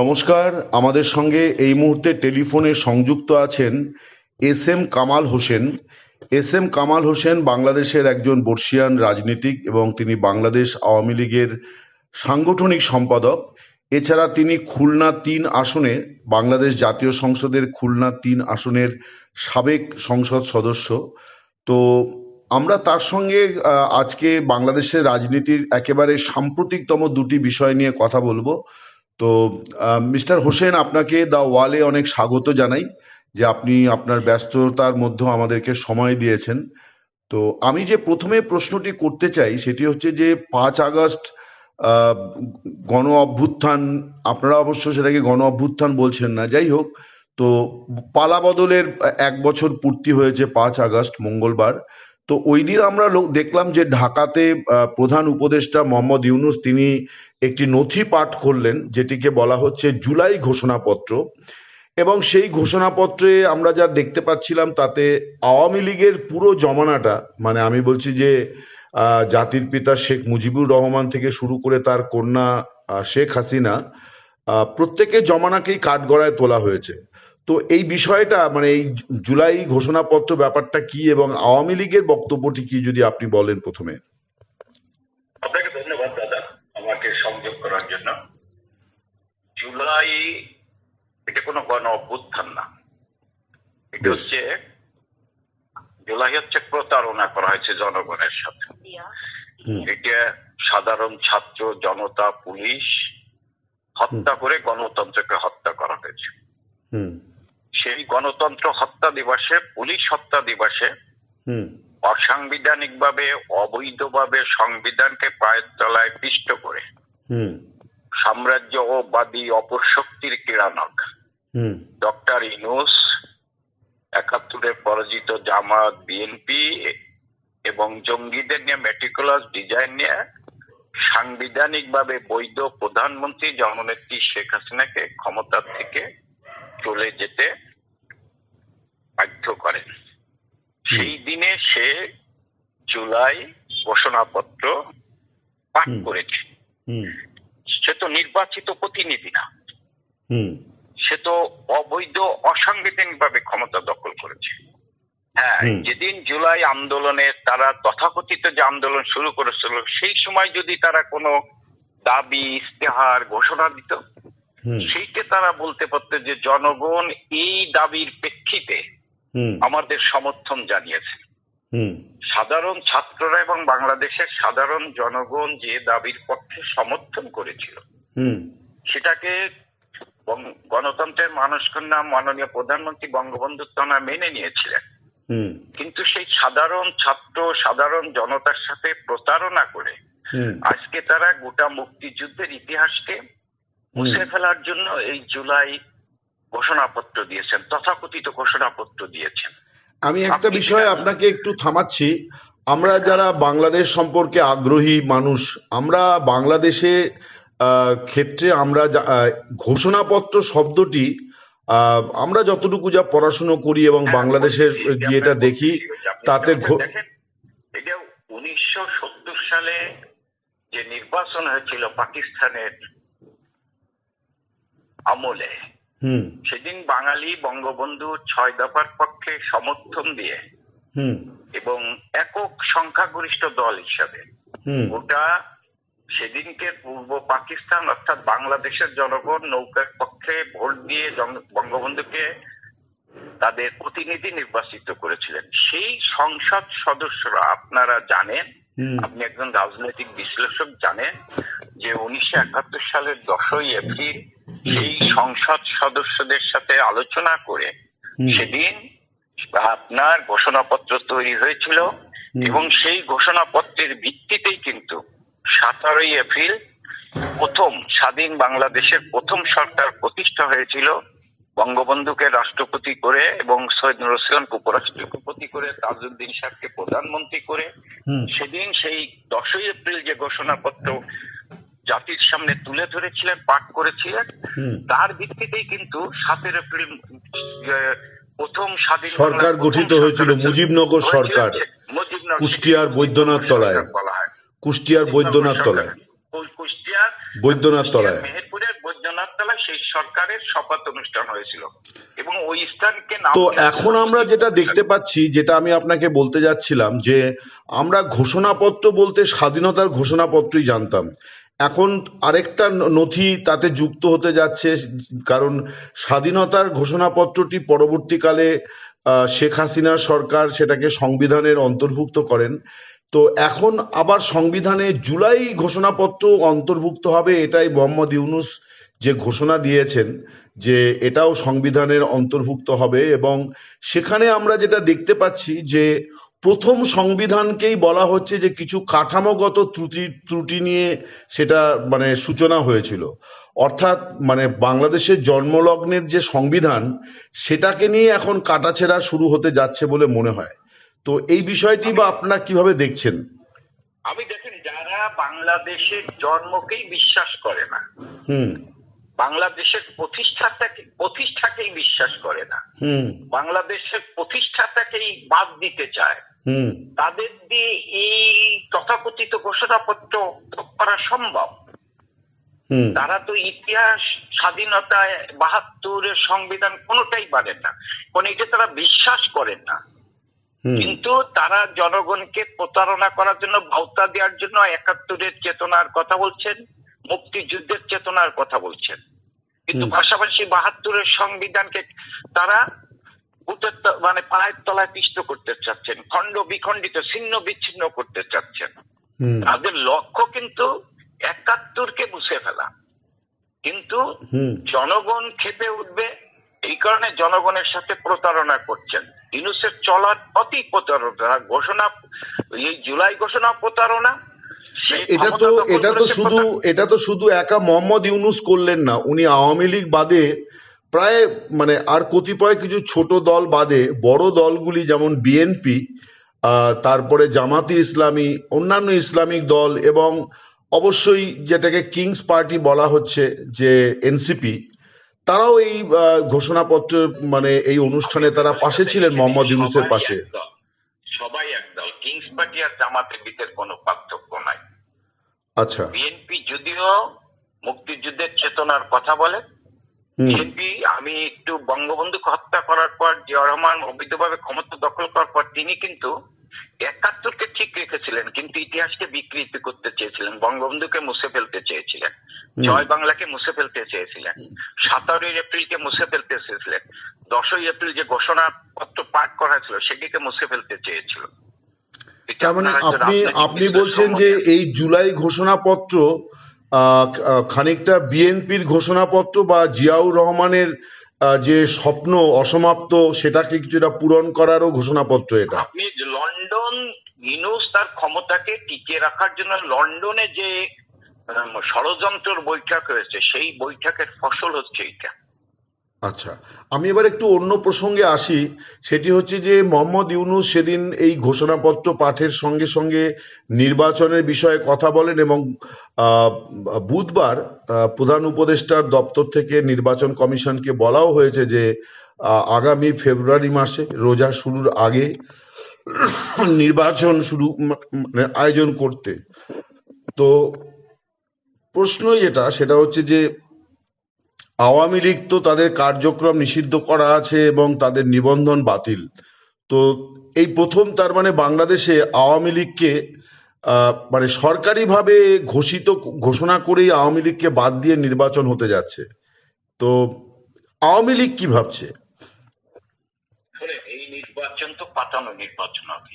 নমস্কার। আমাদের সঙ্গে এই মুহূর্তে টেলিফোনে সংযুক্ত আছেন S M Kamal Hossain. S M Kamal Hossain বাংলাদেশের একজন বর্ষিয়ান রাজনীতিক এবং তিনি বাংলাদেশ আওয়ামী লীগের সাংগঠনিক সম্পাদক। এছাড়া তিনি খুলনা তিন আসনে, বাংলাদেশ জাতীয় সংসদের খুলনা তিন আসনের সাবেক সংসদ সদস্য। তো আমরা তার সঙ্গে আজকে বাংলাদেশের রাজনীতির একেবারে সাম্প্রতিকতম দুটি বিষয় নিয়ে কথা বলব। তো মিস্টার হোসেন, আপনাকে দা ওয়ালে অনেক স্বাগত জানাই যে আপনি আপনার ব্যস্ততার মধ্যেও আমাদেরকে সময় দিয়েছেন। তো, আমি যে প্রথমে প্রশ্নটি করতে চাই সেটি হচ্ছে যে, পাঁচ আগস্ট গণ অভ্যুত্থান, আপনারা অবশ্য সেটাকে গণ অভ্যুত্থান বলছেন না, যাই হোক, তো পালা বদলের এক বছর পূর্তি হয়েছে পাঁচ আগস্ট, মঙ্গলবার। তো ওই দিন আমরা দেখলাম যে ঢাকাতে প্রধান উপদেষ্টা মোহাম্মদ ইউনুস তিনি একটি নথি পাঠ করলেন, যেটিকে বলা হচ্ছে জুলাই ঘোষণাপত্র। এবং সেই ঘোষণাপত্রে আমরা যা দেখতে পাচ্ছিলাম, তাতে আওয়ামী লীগের পুরো জমানাটা মানে আমি বলছি যে জাতির পিতা শেখ মুজিবুর রহমান থেকে শুরু করে তার কন্যা শেখ হাসিনা প্রত্যেকের জমানাকেই কাঠগড়ায় তোলা হয়েছে। তো এই বিষয়টা মানে এই জুলাই ঘোষণাপত্র ব্যাপারটা কি এবং আওয়ামী লীগের বক্তব্যটি কি যদি আপনি বলেন প্রথমে? আপনাকে ধন্যবাদ দাদা আমাকে সংযোগ করার জন্য। জুলাই এটা কোনো গণ অভ্যুত্থান না। এটা হচ্ছে জুলাই হচ্ছে প্রতারণা করা হয়েছে জনগণের সাথে। এটা সাধারণ ছাত্র জনতা পুলিশ হত্যা করে গণতন্ত্রকে হত্যা করা হয়েছে। হুম। সেই গণতন্ত্র হত্যা দিবসে পুলিশ হত্যা দিবসে হুম। অসাংবিধানিকভাবে অবৈধভাবে সংবিধানকে পায়ের তলায় পিষ্ট করে সাম্রাজ্যবাদী অপশক্তির ক্রীড়ানক। ডক্টর ইনুস একাত্তরে পরাজিত জামাত বিএনপি এবং জঙ্গিদের নিয়ে মেটিকুলাস ডিজাইন নিয়ে সাংবিধানিকভাবে বৈধ প্রধানমন্ত্রী জননেত্রী শেখ হাসিনাকে ক্ষমতা থেকে চলে যেতে বাধ্য করেন সেই দিনে সে জুলাই ঘোষণাপত্র পাঠ করেছে। সে তো নির্বাচিত প্রতিনিধি না। সে তো অবৈধ অসাংবিধানিক ভাবে ক্ষমতা দখল করেছে। হ্যাঁ যেদিন জুলাই আন্দোলনে তারা তথাকথিত যে আন্দোলন শুরু করেছিল সেই সময় যদি তারা কোনো দাবি ইস্তেহার ঘোষণা দিত সেইকে তারা বলতে পারতো যে জনগণ এই দাবির প্রেক্ষিতে আমাদের সমর্থন জানিয়েছে। সাধারণ ছাত্ররা এবং বাংলাদেশের সাধারণ জনগণ যে দাবির পক্ষে সমর্থন করেছিল সেটাকে গণতন্ত্রের মানুষকন্যা মাননীয় প্রধানমন্ত্রী বঙ্গবন্ধু তারা মেনে নিয়েছিলেন। হুম। কিন্তু সেই সাধারণ ছাত্র সাধারণ জনতার সাথে প্রতারণা করে আজকে তারা গোটা মুক্তিযুদ্ধের ইতিহাসকে মুছে ফেলার জন্য এই জুলাই ঘোষণাপত্র দিয়েছেন তথাকথিত ঘোষণাপত্র দিয়েছেন। আমি একটা বিষয়ে আপনাকে একটু থামাচ্ছি। আমরা যারা বাংলাদেশ সম্পর্কে আগ্রহী মানুষ আমরা বাংলাদেশে ক্ষেত্রে আমরা ঘোষণাপত্র শব্দটি আমরা যতটুকু যা পড়াশুনো করি এবং হ্যাঁ, বাংলাদেশের যেটা দেখি তাতে এটা উনিশশো সত্তর সালে যে নির্বাচন হয়েছিল পাকিস্তানের আমলে সেদিন বাঙালি বঙ্গবন্ধু ছয় দফার পক্ষে সমর্থন দিয়ে এবং একক সংখ্যাগরিষ্ঠ দল হিসাবে। গোটা সেদিনকে পূর্ব পাকিস্তান অর্থাৎ বাংলাদেশের জনগণ নৌকার পক্ষে ভোট দিয়ে বঙ্গবন্ধুকে তাদের প্রতিনিধি নির্বাচিত করেছিলেন। সেই সংসদ সদস্যরা আপনারা জানেন আপনি একজন রাজনৈতিক বিশ্লেষক জানেন যে উনিশশো একাত্তর সালের দশই এপ্রিল সেই সংসদ সদস্যদের সাথে আলোচনা করে সেদিন আপনার ঘোষণাপত্র তৈরি হয়েছিল এবং সেই ঘোষণাপত্রের ভিত্তিতেই কিন্তু সতেরোই এপ্রিল প্রথম স্বাধীন বাংলাদেশের প্রথম সরকার প্রতিষ্ঠা হয়েছিল। বঙ্গবন্ধুকে রাষ্ট্রপতি করে এবং সৈয়দ রসিয়নকে উপরাষ্ট্রপতি করে তাজউদ্দিন সাহকে প্রধানমন্ত্রী করে। সেদিন সেই দশই এপ্রিল যে ঘোষণাপত্র জাতির সামনে তুলে ধরেছিলেন পাঠ করেছিলেন। তার ভিত্তিতেই কিন্তু সাতের এপ্রিল প্রথম স্বাধীন সরকার গঠিত হয়েছিল মুজিবনগর সরকার। কুষ্টিয়ার বৈদ্যনাথ তলায়। কুষ্টিয়ার বৈদ্যনাথ তলায়। কুষ্টিয়ার বৈদ্যনাথ তলায়। মেহেরপুরের বৈদ্যনাথ তলায় সেই সেই সরকারের শপথ অনুষ্ঠান হয়েছিল। এবং ওই স্থানকে তো এখন আমরা যেটা দেখতে পাচ্ছি যেটা আমি আপনাকে বলতে যাচ্ছিলাম যে আমরা ঘোষণাপত্র বলতে স্বাধীনতার ঘোষণাপত্রই জানতাম। এখন আরেকটা নথি তাতে যুক্ত হতে যাচ্ছে, কারণ স্বাধীনতার ঘোষণাপত্রটি পরবর্তীকালে শেখ হাসিনার সরকার সেটাকে সংবিধানের অন্তর্ভুক্ত করেন। তো এখন আবার সংবিধানে জুলাই ঘোষণাপত্র অন্তর্ভুক্ত হবে, এটাই মোহাম্মদ ইউনুস যে ঘোষণা দিয়েছেন যে এটাও সংবিধানের অন্তর্ভুক্ত হবে এবং সেখানে আমরা যেটা দেখতে পাচ্ছি যে প্রথম সংবিধানকেই বলা হচ্ছে যে কিছু কাঠামোগত ত্রুটি ত্রুটি নিয়ে সেটা মানে সূচনা হয়েছিল। অর্থাৎ মানে বাংলাদেশের জন্মলগ্নের যে সংবিধান সেটাকে নিয়ে এখন কাটাছেড়া শুরু হতে যাচ্ছে বলে মনে হয়। তো এই বিষয়টি বা আপনারা কীভাবে দেখছেন? আমি দেখেন যারা বাংলাদেশের জন্মকেই বিশ্বাস করে না হুম। বাংলাদেশের প্রতিষ্ঠাটাকে প্রতিষ্ঠাকেই বিশ্বাস করে না হুম। বাংলাদেশের প্রতিষ্ঠাটাকেই বাদ দিতে চায় তাদের দিয়ে এই তথাকথিত ঘোষণাপত্র করা সম্ভব। তারা তো ইতিহাস স্বাধীনতায় বাহাত্তরের সংবিধান কোনোটাই পারেন না। কারণ এটা তারা বিশ্বাস করেন না। কিন্তু তারা জনগণকে প্রতারণা করার জন্য ভাওতা দেওয়ার জন্য একাত্তরের চেতনার কথা বলছেন মুক্তিযুদ্ধের চেতনার কথা বলছেন। কিন্তু। পাশাপাশি বাহাত্তরের সংবিধানকে তারা উটের মানে পায়ের তলায় পিষ্ট করতে চাচ্ছেন খণ্ড বিখণ্ডিত ছিন্ন বিচ্ছিন্ন করতে চাচ্ছেন। তাদের লক্ষ্য কিন্তু একাত্তরকে মুছে ফেলা। কিন্তু জনগণ খেপে উঠবে এই কারণে জনগণের সাথে প্রতারণা করছেন। ইউনুসের চলার অতি প্রতারণা ঘোষণা এই জুলাই ঘোষণা প্রতারণা এটা তো এটা তো শুধু এটা তো শুধু একা মোহাম্মদ ইউনুস করলেন না উনি আওয়ামী লীগ বাদে প্রায় মানে আর কতিপয় কিছু ছোট দল বাদে বড় দলগুলি যেমন বিএনপি তারপরে জামাতি ইসলামী অন্যান্য ইসলামিক দল এবং অবশ্যই যেটাকে কিংস পার্টি বলা হচ্ছে যে এনসিপি তারাও এই ঘোষণাপত্র মানে এই অনুষ্ঠানে তারা পাশে ছিলেন মোহাম্মদ ইউনুসের পাশে। সবাই একদল কিংস পার্টি আর জামাতের ভিতরে কোনো পার্থক্য নাই আচ্ছা বিএনপি যদিও মুক্তিযুদ্ধের চেতনার কথা বলে বিএনপি আমি একটু বঙ্গবন্ধুকে হত্যা করার পর জিয়া রহমান অবৈধভাবে ক্ষমতা দখল করার পর তিনি কিন্তু একাত্তরকে ঠিক রেখেছিলেন কিন্তু ইতিহাসকে বিকৃতি করতে চেয়েছিলেন বঙ্গবন্ধুকে মুছে ফেলতে চেয়েছিলেন জয় বাংলাকে মুছে ফেলতে চেয়েছিলেন সতেরোই এপ্রিলকে মুছে ফেলতে চেয়েছিলেন দশই এপ্রিল যে ঘোষণাপত্র পাঠ করা ছিল সেটিকে মুছে ফেলতে চেয়েছিল। তার মানে আপনি আপনি বলছেন যে এই জুলাই ঘোষণাপত্র খানিকটা বিএনপির ঘোষণাপত্র বা জিয়াউর রহমানের যে স্বপ্ন অসমাপ্ত সেটাকে কিছুটা পূরণ করারও ঘোষণাপত্র এটা। আপনি লন্ডন ইনুস তার ক্ষমতাকে টিকে রাখার জন্য লন্ডনে যে ষড়যন্ত্র ষড়যন্ত্রের বৈঠক হয়েছে, সেই বৈঠকের ফসল হচ্ছে এইটা। আচ্ছা আমি এবার একটু অন্য প্রসঙ্গে আসি। সেটি হচ্ছে যে মোহাম্মদ ইউনুস সেদিন এই ঘোষণাপত্র পাঠের সঙ্গে সঙ্গে নির্বাচনের বিষয়ে কথা বলেন এবং বুধবার প্রধান উপদেষ্টার দপ্তর থেকে নির্বাচন কমিশনকে বলাও হয়েছে যে আগামী ফেব্রুয়ারি মাসে, রোজা শুরুর আগে নির্বাচন শুরু মানে আয়োজন করতে। তো প্রশ্ন যেটা সেটা হচ্ছে যে আওয়ামী লীগ তো তাদের কার্যক্রম নিষিদ্ধ করা আছে এবং তাদের নিবন্ধন বাতিল। তো এই প্রথম তার মানে বাংলাদেশে আওয়ামী লীগকে মানে সরকারিভাবে ঘোষিত ঘোষণা করেই আওয়ামী লীগকে বাদ দিয়ে নির্বাচন হতে যাচ্ছে। তো আওয়ামী লীগ কি ভাবছে? এই নির্বাচন তো পাতানো নির্বাচন হবে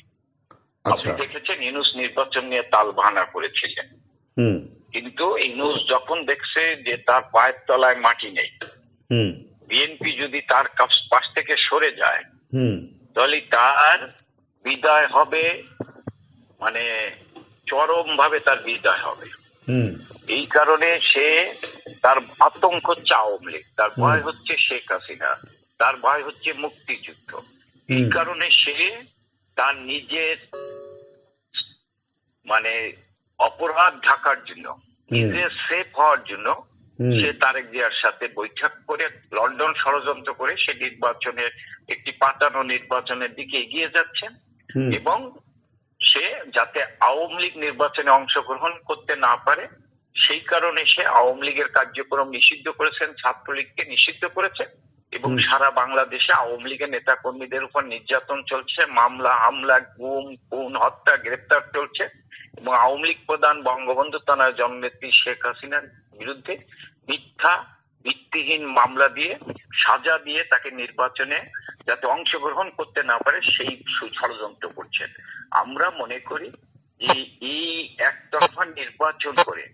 আপনি আচ্ছা। দেখেছেন ইনুস নির্বাচন নিয়ে তাল বাহানা করেছিলেন। হুম। কিন্তু ইনুস যখন দেখছে যে তার পায়ের তলায় মাটি নেই বিএনপি যদি তার পাশ থেকে সরে যায় তাহলে তার বিদায় হবে মানে চরম ভাবে তার বিদায় হবে। হুম। এই কারণে সে তার আতঙ্ক হচ্ছে আওয়ামী লীগ তার ভয় হচ্ছে শেখ হাসিনা তার ভয় হচ্ছে মুক্তিযুদ্ধ। এই কারণে সে তার নিজের মানে অপরাধ ঢাকার জন্য নিজে সেফ হওয়ার জন্য সে তারেক জিয়ার সাথে বৈঠক করে লন্ডন ষড়যন্ত্র করে সে নির্বাচনের একটি পাতানো নির্বাচনের দিকে এগিয়ে যাচ্ছেন এবং সে যাতে আওয়ামী লীগ নির্বাচনে অংশগ্রহণ করতে না পারে সেই কারণে সে আওয়ামী লীগের কার্যক্রম নিষিদ্ধ করেছেন ছাত্রলীগকে নিষিদ্ধ করেছে এবং সারা বাংলাদেশে আওয়ামী লীগের নেতা কর্মীদের উপর নির্যাতন চলছে মামলা হামলা গুম খুন হত্যা গ্রেপ্তার চলছে। এবং আওয়ামী লীগ প্রধান বঙ্গবন্ধু তানার জননেত্রী শেখ হাসিনার বিরুদ্ধে মিথ্যা, ভিত্তিহীন মামলা দিয়ে সাজা দিয়ে তাকে নির্বাচনে যাতে অংশগ্রহণ করতে না পারে, সেই ষড়যন্ত্র করছেন। আমরা মনে করি যে এই একতরফা নির্বাচন করে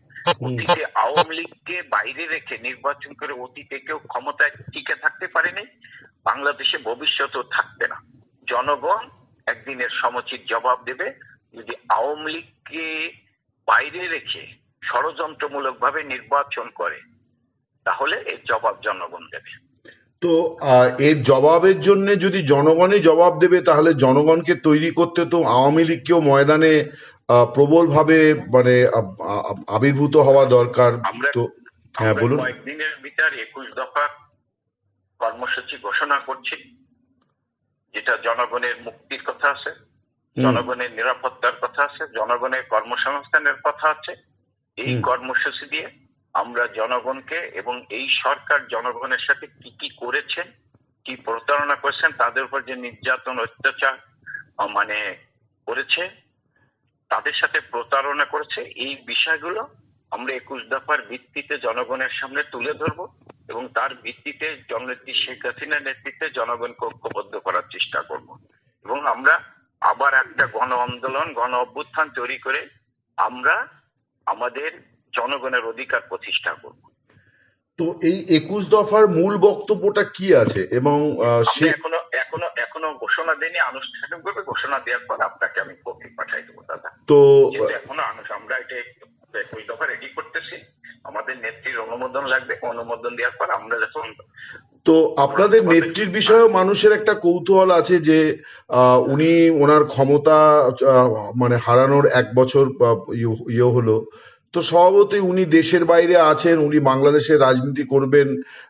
অতীতে আওয়ামী লীগকে বাইরে রেখে নির্বাচন করে অতীতে কেউ ক্ষমতায় টিকে থাকতে পারেনি, বাংলাদেশে ভবিষ্যতেও থাকবে না। জনগণ একদিনের সমচিত জবাব দেবে যদি আওয়ামী লীগকে বাইরে রেখে ষড়যন্ত্রমূলক ভাবে নির্বাচন করে তাহলে এর জবাব জনগণ দেবে। তো এর জবাবের জন্য যদি জনগণই জবাব দেবে তাহলে জনগণকে তৈরি করতে তো আওয়ামী লীগকেও ময়দানে আহ, প্রবলভাবে মানে আবির্ভূত হওয়া দরকার। আমরা তো হ্যাঁ বলুন। কয়েকদিনের ভিতর একুশ দফা কর্মসূচি ঘোষণা করছি যেটা জনগণের মুক্তির কথা আছে। জনগণের নিরাপত্তার কথা আছে জনগণের কর্মসংস্থানের কথা আছে। এই কর্মসূচি দিয়ে আমরা জনগণকে এবং এই সরকার জনগণের সাথে কি কি করেছেন কি প্রতারণা করেছেন তাদের উপর যে নির্যাতন অত্যাচার মানে করেছে তাদের সাথে প্রতারণা করেছে এই বিষয়গুলো আমরা একুশ দফার ভিত্তিতে জনগণের সামনে তুলে ধরব এবং তার ভিত্তিতে জননেত্রী শেখ হাসিনার নেতৃত্বে জনগণকে ঐক্যবদ্ধ করার চেষ্টা করব। এবং আমরা আবার একটা গণ আন্দোলন গণ অভ্যুত্থান তৈরি করে আমরা আমাদের জনগণের অধিকার প্রতিষ্ঠা করব। তো এই একুশ দফার মূল বক্তব্যটা কি আছে? এবং সে এখনও এখনও এখনও ঘোষণা দেয়নি আনুষ্ঠানিকভাবে ঘোষণা দেওয়ার পর আপনাকে আমি কপি পাঠাই দেবো দাদা। তো এখনও আমরা এটা একুশ দফা রেডি করতেছি। আমাদের নেত্রীর অনুমোদন লাগবে অনুমোদন দেওয়ার পর আমরা যখন তো আপনাদের নেত্রীর বিষয়েও মানুষের একটা কৌতূহল আছে যে উনি ওনার ক্ষমতা মানে হারানোর এক বছর ইয়ে- ইয়ে হলো। তো স্বভাবতই উনি দেশের বাইরে আছেন উনি বাংলাদেশের রাজনীতি করবেন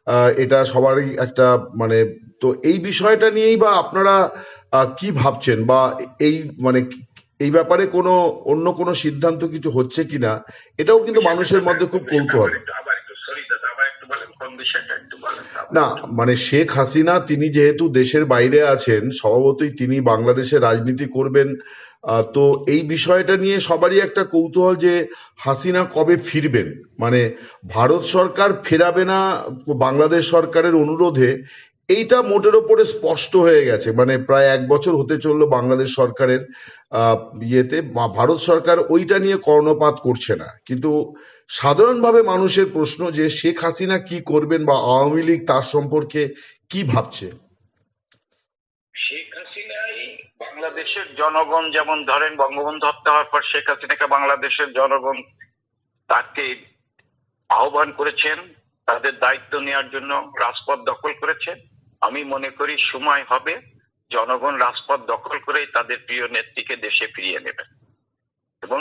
আহ, এটা সবারই একটা মানে তো এই বিষয়টা নিয়েই বা আপনারা আহ, কি ভাবছেন? বা এই মানে এই ব্যাপারে কোনো অন্য কোনো সিদ্ধান্ত কিছু হচ্ছে কিনা এটাও কিন্তু মানুষের মধ্যে খুব কৌতূহল। একটু বলেন না মানে শেখ হাসিনা তিনি যেহেতু দেশের বাইরে আছেন স্বভাবতই তিনি বাংলাদেশে রাজনীতি করবেন আহ, তো এই বিষয়টা নিয়ে সবারই একটা কৌতূহল যে হাসিনা কবে ফিরবেন। মানে ভারত সরকার ফেরাবে না বাংলাদেশ সরকারের অনুরোধে এইটা মোটের ওপরে স্পষ্ট হয়ে গেছে। মানে প্রায় এক বছর হতে চলল বাংলাদেশ সরকারের ইয়েতে। ভারত সরকার ওইটা নিয়ে কর্ণপাত করছে না। কিন্তু সাধারণভাবে মানুষের প্রশ্ন যে শেখ হাসিনা কি করবেন বা আওয়ামী লীগ তার সম্পর্কে কি ভাবছে? শেখ বাংলাদেশের জনগণ যেমন ধরেন বঙ্গবন্ধু হত্যা হওয়ার পর শেখ হাসিনাকে বাংলাদেশের জনগণ তাকে আহ্বান করেছেন, তাদের দায়িত্ব নেওয়ার জন্য রাজপথ দখল করেছেন। আমি মনে করি সময় হবে, জনগণ রাজপথ দখল করে তাদের প্রিয় নেত্রীকে দেশে ফিরিয়ে নেবে। এবং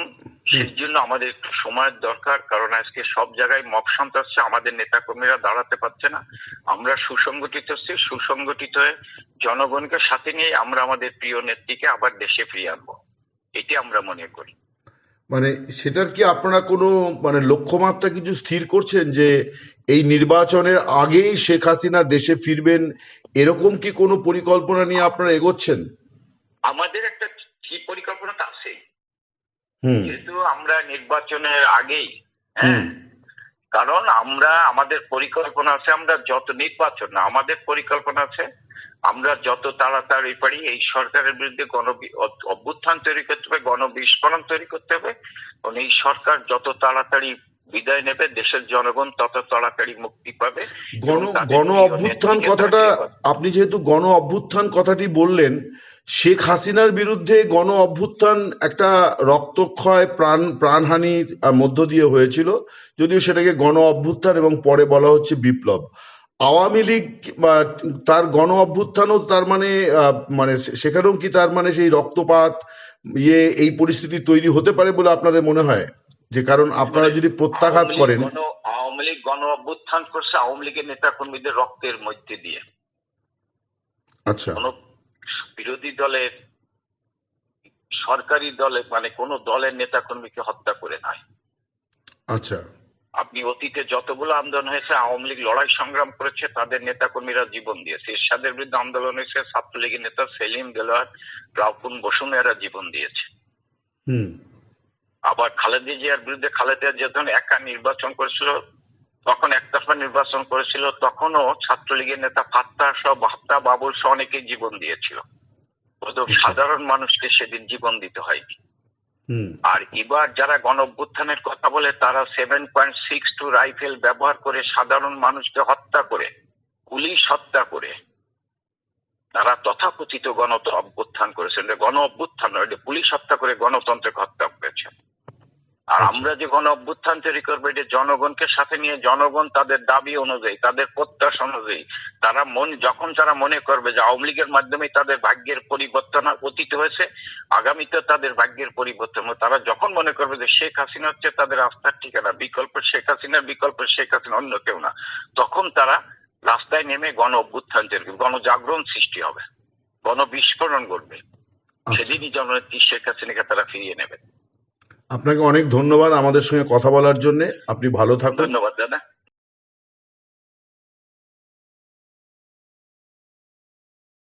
সেই জন্য আমাদের একটু সময়ের দরকার, কারণ আজকে সব জায়গায় মব সন্ত্রাসে আমাদের নেতাকর্মীরা দাঁড়াতে পারছে না। আমরা সুসংগঠিত হচ্ছি, সুসংগঠিত হয়ে জনগণকে সাথে নিয়ে আমরা আমাদের প্রিয় নেত্রীকে আবার দেশে ফিরিয়ে আনব। এটি আমরা মনে করি। মানে সেটার কি আপনারা কোনো মানে লক্ষ্যমাত্রা কিছু স্থির করছেন যে এই নির্বাচনের আগেই শেখ হাসিনা দেশে ফিরবেন এরকম কি কোনো পরিকল্পনা নিয়ে আপনারা এগোচ্ছেন? আমাদের একটা কি পরিকল্পনা তো আছেই। যেহেতু আমরা নির্বাচনের আগেই হ্যাঁ? কারণ আমরা আমাদের পরিকল্পনা আছে আমরা যত নির্বাচন না আমাদের পরিকল্পনা আছে আমরা যত তাড়াতাড়ি পারি এই সরকারের বিরুদ্ধে গণ অভ্যুত্থান তৈরি করতে হবে গণবিস্ফোরণ তৈরি করতে হবে। এবং এই সরকার যত তাড়াতাড়ি বিদায় নেবে দেশের জনগণ তত তাড়াতাড়ি মুক্তি পাবে। গণ গণ অভ্যুত্থান কথাটা আপনি যেহেতু গণ অভ্যুত্থান কথাটি বললেন শেখ হাসিনার বিরুদ্ধে গণ অভ্যুত্থান একটা রক্তক্ষয় প্রাণ প্রাণহানির মধ্য দিয়ে হয়েছিল যদিও সেটাকে গণ অভ্যুত্থান এবং পরে বলা হচ্ছে বিপ্লব। আওয়ামী লীগ তার গণ অভ্যুত্থানও তার মানে মানে সেখানেও কি তার মানে সেই রক্তপাত ইয়ে এই পরিস্থিতি তৈরি হতে পারে বলে আপনাদের মনে হয়? যে কারণ আপনারা যদি প্রত্যাঘাত করেন আওয়ামী লীগ গণ অভ্যুত্থান করছে আওয়ামী লীগের নেতা কর্মীদের রক্তের মধ্যে দিয়ে। আচ্ছা। কোন বিরোধী দলের সরকারি দলে মানে কোন দলের নেতা কর্মীকে হত্যা করে নাই। আচ্ছা। আপনি অতীতে যতগুলো আন্দোলন হয়েছে আওয়ামী লীগ লড়াই সংগ্রাম করেছে তাদের নেতাকর্মীরা জীবন দিয়েছে। এরশাদের বিরুদ্ধে আন্দোলন হয়েছে ছাত্রলীগের নেতা সেলিম দেলোয়ার রাউকুন বসুন এরা জীবন দিয়েছে। হুম। আবার খালেদা জিয়ার বিরুদ্ধে খালেদা জিয়া যখন একা নির্বাচন করেছিল তখন একতরফা নির্বাচন করেছিল তখনও ছাত্রলীগের নেতা ফাত্তা সহ ভাত্তা বাবুল সহ অনেকেই জীবন দিয়েছিল। সাধারণ মানুষকে সেদিন জীবন দিতে হয়নি। আর এবার যারা গণ কথা বলে তারা seven point six two rifle ব্যবহার করে সাধারণ মানুষকে হত্যা করে পুলিশ হত্যা করে তারা তথাকথিত গণ অভ্যুত্থান করেছেন গণ অভ্যুত্থান নয় এটা পুলিশ হত্যা করে গণতন্ত্রকে হত্যা করেছে। আর আচ্ছা। আমরা যে গণ অভ্যুত্থান তৈরি করব এটা জনগণকে সাথে নিয়ে জনগণ তাদের দাবি অনুযায়ী তাদের প্রত্যাশা অনুযায়ী তারা মন যখন তারা মনে করবে যে আওয়ামী লীগের মাধ্যমে তাদের ভাগ্যের পরিবর্তন অতীত হয়েছে আগামীতে তাদের ভাগ্যের পরিবর্তন তারা যখন মনে করবে যে শেখ হাসিনা হচ্ছে তাদের আস্থার ঠিকানা বিকল্প শেখ হাসিনার বিকল্প শেখ হাসিনা অন্য কেউ না তখন তারা রাস্তায় নেমে গণ অভ্যুত্থান তৈরি গণজাগরণ সৃষ্টি হবে গণ বিস্ফোরণ ঘটবে আচ্ছা। সেদিনই জননেত্রী শেখ হাসিনাকে তারা ফিরিয়ে নেবে আপনাকে অনেক ধন্যবাদ আমাদের সঙ্গে কথা বলার জন্য। আপনি ভালো থাকুন। ধন্যবাদ দাদা।